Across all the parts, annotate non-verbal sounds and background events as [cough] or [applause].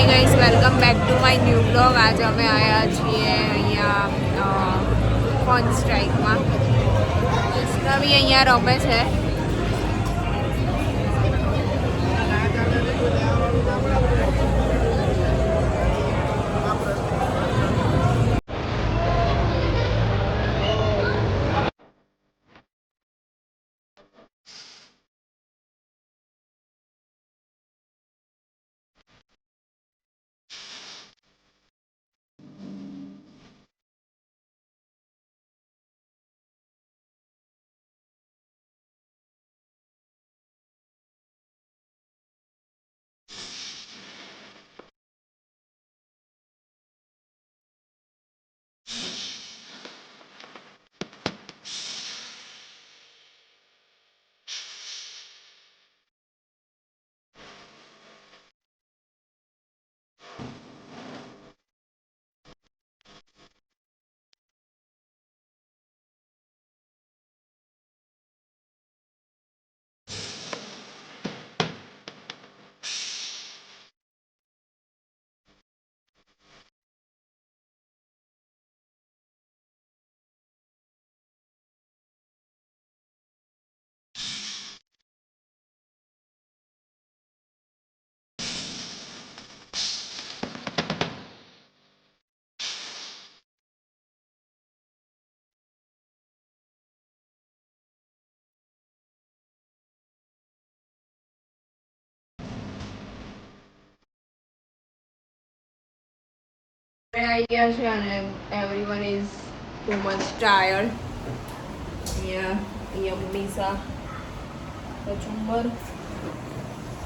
Hi guys welcome back to my new blog આજે અમે આવ્યા છીએ અહીંયા ફોન સ્ટ્રાઇકમાં બી અહીંયા રમે છે આવી ગયા છે અને everyone is too much tired અહીંયા અહીંયા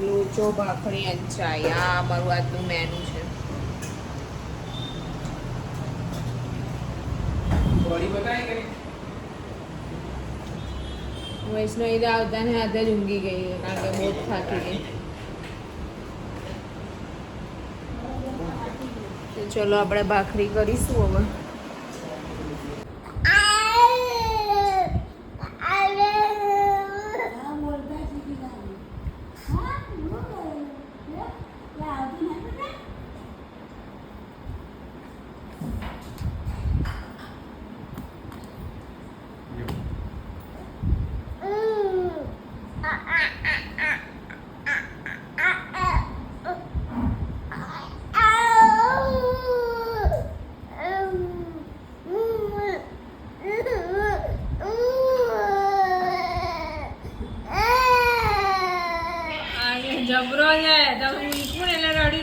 લોચો ભાખરી અને ચાય આ અમારું આજનું મેનુ છે વૈષ્ણવી આવતા ને હાથે જ ઊંઘી ગઈ કારણ કે બહુ થાકી ગઈ ચલો આપણે ભાખરી કરીશું હવે જબરો છે તમે મૂકું ને એટલે રડી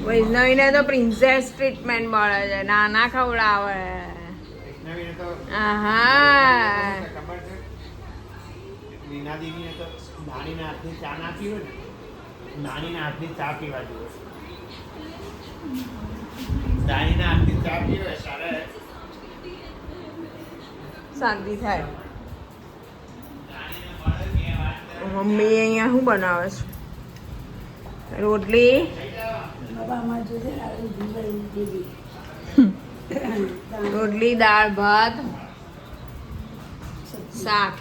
વૈષ્ણવીને તો પ્રિન્સેસ ટ્રીટમેન્ટ મળે છે નાના ખવડાવે આહા દીદીને તો નાનીના હાથની ચા ના પીવે ને નાનીના હાથની ચા પીવા જોઈએ નાનીના હાથની ચા પીવે સારા શાંતિ થાય મમ્મી અહીંયા શું બનાવે છે રોટલી રોટલી, દાળ, ભાત, શાક.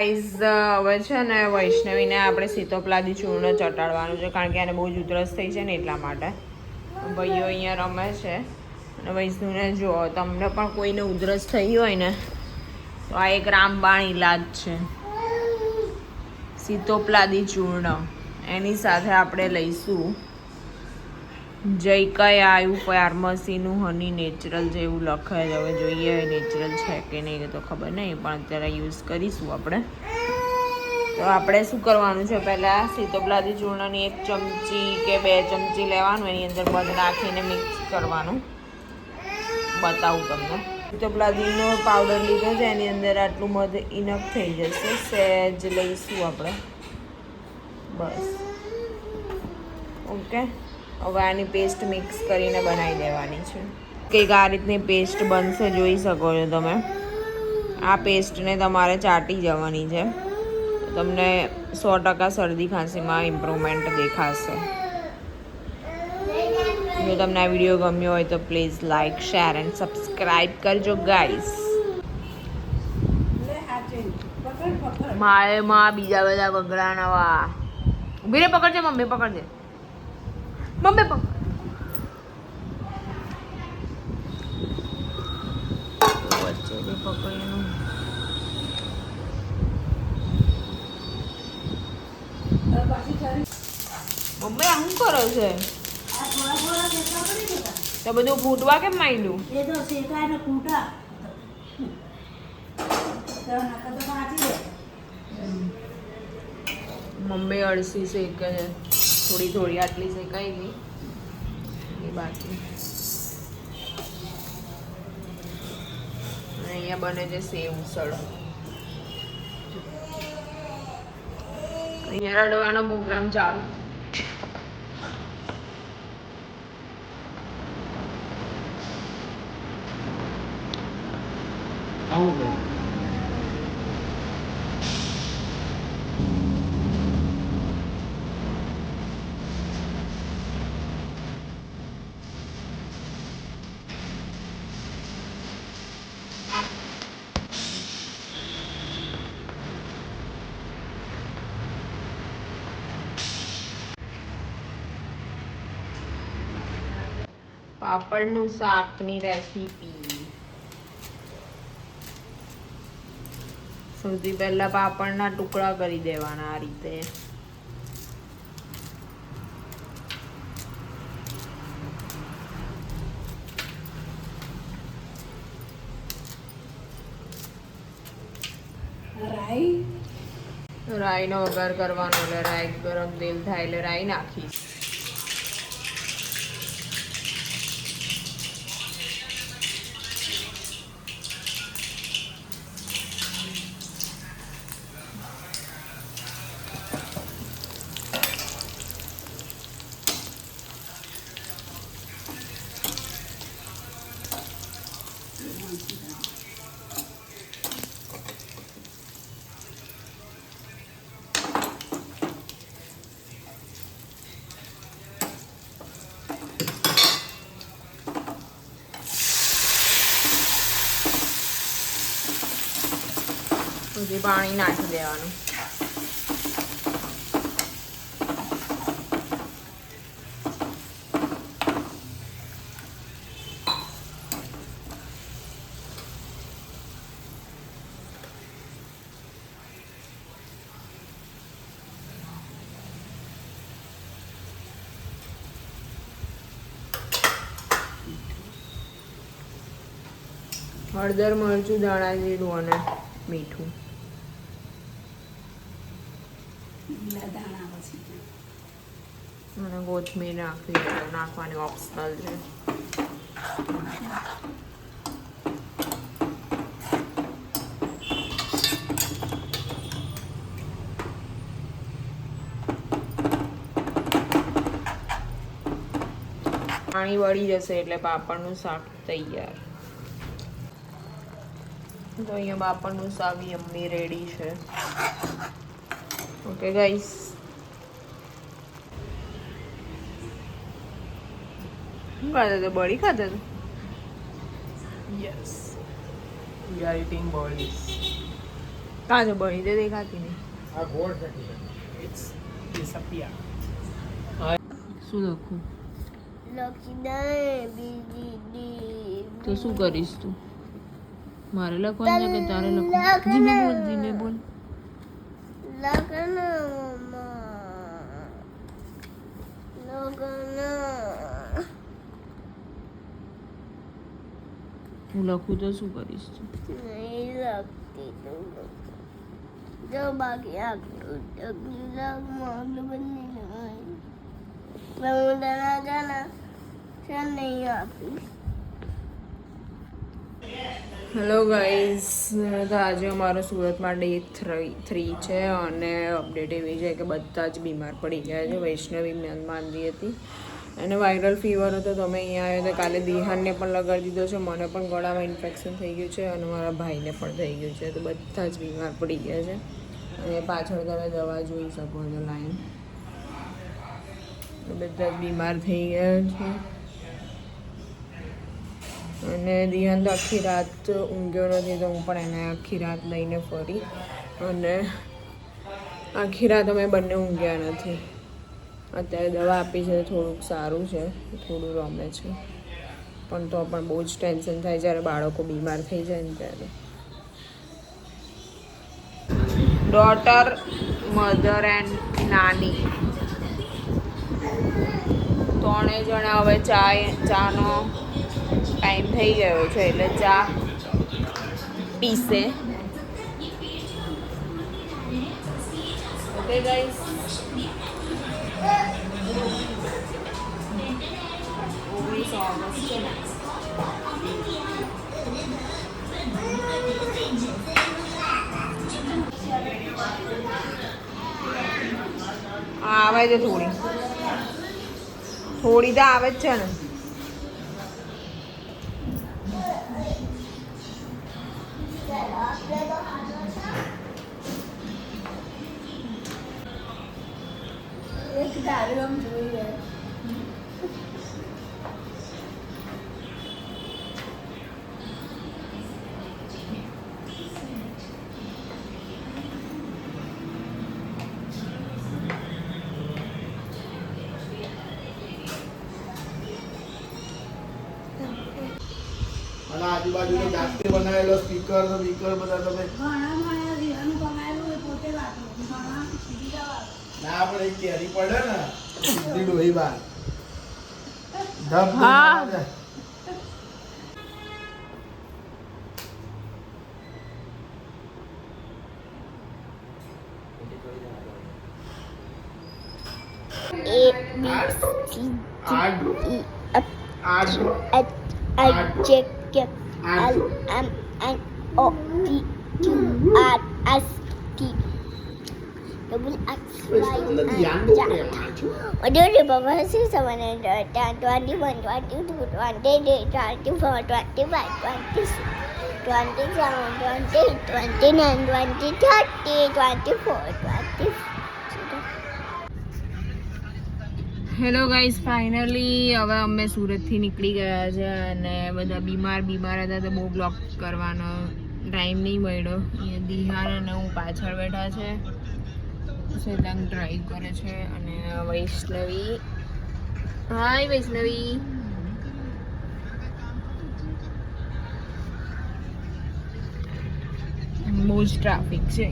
હવે છે ને વૈષ્ણવીને આપણે સીતોપલાદી ચૂર્ણ ચટાડવાનું છે, કારણ કે એને બહુ જ ઉધરસ થઈ છે ને એટલા માટે. ભાઈઓ અહીંયા રમે છે. અને વૈષ્ણુને જુઓ, તમને પણ કોઈને ઉધરસ થઈ હોય ને તો આ એક રામબાણ ઇલાજ છે. સીતોપલાદી ચૂર્ણ. એની સાથે આપણે લઈશું જય કયા આવ્યું ફાર્મસીનું હની નેચરલ જેવું લખે હવે જોઈએ નેચરલ છે કે નહીં તો ખબર નહીં, પણ અત્યારે યુઝ કરીશું આપણે. તો આપણે શું કરવાનું છે? પહેલાં સીતોપલાદી ચૂર્ણની એક ચમચી કે બે ચમચી લેવાનું, એની અંદર બધ નાખીને મિક્સ કરવાનું. બતાવું તમને. તો પ્લાઝીનો પાવડર લીધો છે, એની અંદર આટલું મધ ઇનફ થઈ જશે. સહેજ લઈશું આપણે. બસ. ઓકે. હવે આની પેસ્ટ મિક્સ કરીને બનાવી દેવાની છે. કંઈક આ રીતની પેસ્ટ બનશે, જોઈ શકો છો તમે. આ પેસ્ટને તમારે ચાટી જવાની છે. તમને સો ટકા શરદી ખાંસીમાં ઇમ્પ્રુવમેન્ટ દેખાશે. જો તમને આ વીડિયો ગમ્યો હોય તો please like share and subscribe કરજો ગાઈસ મારે માં બીજા બધા બગડા નવા ઊભી રે, પકડજે, મમ્મી પકડજે. મમ્મી પકડ વચ્ચે પકડીનું મમ્મી, આ શું કરો છે? તો બધું ફૂટવા કેમ માંડ્યું? એ તો શેકાય ને દે મમ્મી અળસી શેકે છે. થોડી થોડી આટલી શેકાઈ ગઈ. એ બાકી. અહીંયા બને છે સેવ ઉસળ. અહીંયા રડવાનો પ્રોગ્રામ ચાલુ. આવું કરું પાપડનું શાકની રેસીપી સૌથી પહેલા પાપડના ટુકડા કરી દેવાના આ રીતે. રાઈ? રાઈનો વઘાર કરવાનો એટલે રાઈ ગરમ તેલ થાય એટલે રાઈ નાખીશ. પછી પાણી નાખી દેવાનું. હળદર મરચું ધાણા જીરું અને મીઠું. કોથમીર નાખવી છે નાખવાની ઓપ્શનલ છે પાણી વળી જશે એટલે પાપડનું શાક તૈયાર. તો અહીંયા પાપડનું શાક યમ્મી રેડી છે. ઓકે ગાઈસ શું ખાતા તો? બળી ખાતા તો? Yes we are eating bodies કાં જો બળી દે દેખાતી નહીં. આ ગોળ છે. ઇટ્સ ડિસપિયર શું લખું? લખી બીજી તો શું કરીશ તું? મારે લખવાનું છે કે તારે લખવું ધીમે બોલ ધીમે બોલ. લખું તો શું કરીશ નહીં લખતી તું જો બાકી આટલું તકલીફ બની જાય હું તને છે છે નહીં આપીશ? હેલો ગાઈઝ તો આજે અમારો સુરતમાં ડે થ્રી થ્રી છે અને અપડેટ એવી છે કે બધા જ બીમાર પડી ગયા છે. વૈષ્ણવી મેં માંદી હતી. અને વાયરલ ફીવર હતો, તો અમે અહીંયા આવ્યા તો કાલે દિહાનને પણ લગાડી દીધો છે. મને પણ ગળામાં ઇન્ફેક્શન થઈ ગયું છે અને મારા ભાઈને પણ થઈ ગયું છે. તો બધા જ બીમાર પડી ગયા છે. અને પાછળ તમે દવા જોઈ શકો છો લાઈન. બધા જ બીમાર થઈ ગયા છે. અને દિહાન તો આખી રાત ઊંઘ્યો નથી, તો હું પણ એને આખી રાત લઈને ફરી. અને આખી રાત અમે બંને ઊંઘ્યા નથી. અત્યારે દવા આપી છે, થોડુંક સારું છે, થોડું રમે છે. પણ તો પણ બહુ જ ટેન્શન થાય જ્યારે બાળકો બીમાર થઈ જાય ને ત્યારે. ડોટર મધર એન્ડ નાની. ત્રણેય જણા હવે ચા ચાનો ટાઈમ થઈ ગયો છે, એટલે ચા પીસે ઓકે ગાઈસ આવે છે થોડી. થોડી તો આવે જ છે ને. આજુબાજુ જાતે બનાવેલો સ્પીકર બીકર બધા તમે એ ના પણ એક કેરી પડે ને. સીધી ડોહી બાર. [laughs] ધબ હેલો ગાઈઝ ફાઇનલી હવે અમે સુરતથી નીકળી ગયા છે અને બધા બીમાર બીમાર હતા તો બહુ બ્લોક કરવાનો ટાઈમ નહીં મળ્યો દિહાન અને હું પાછળ બેઠા છે શેતાંગ ડ્રાઈવ કરે છે અને વૈષ્ણવી. હાય વૈષ્ણવી. બહુ જ ટ્રાફિક છે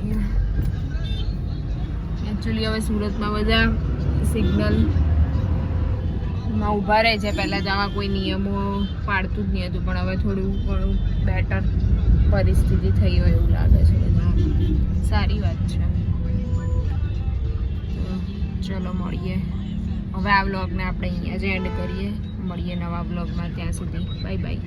એકચ્યુઅલી હવે સુરતમાં બધા સિગ્નલમાં ઊભા રહે છે. પહેલાં જવા કોઈ નિયમો પાડતું જ નહીં હતું, પણ હવે થોડું ઘણું બેટર પરિસ્થિતિ થઈ હોય એવું લાગે છે. સારી વાત છે. ચલો મળીએ. હવે આ વ્લોગને આપણે અહીંયા જ એન્ડ કરીએ. મળીએ નવા વ્લોગમાં ત્યાં સુધી. Bye bye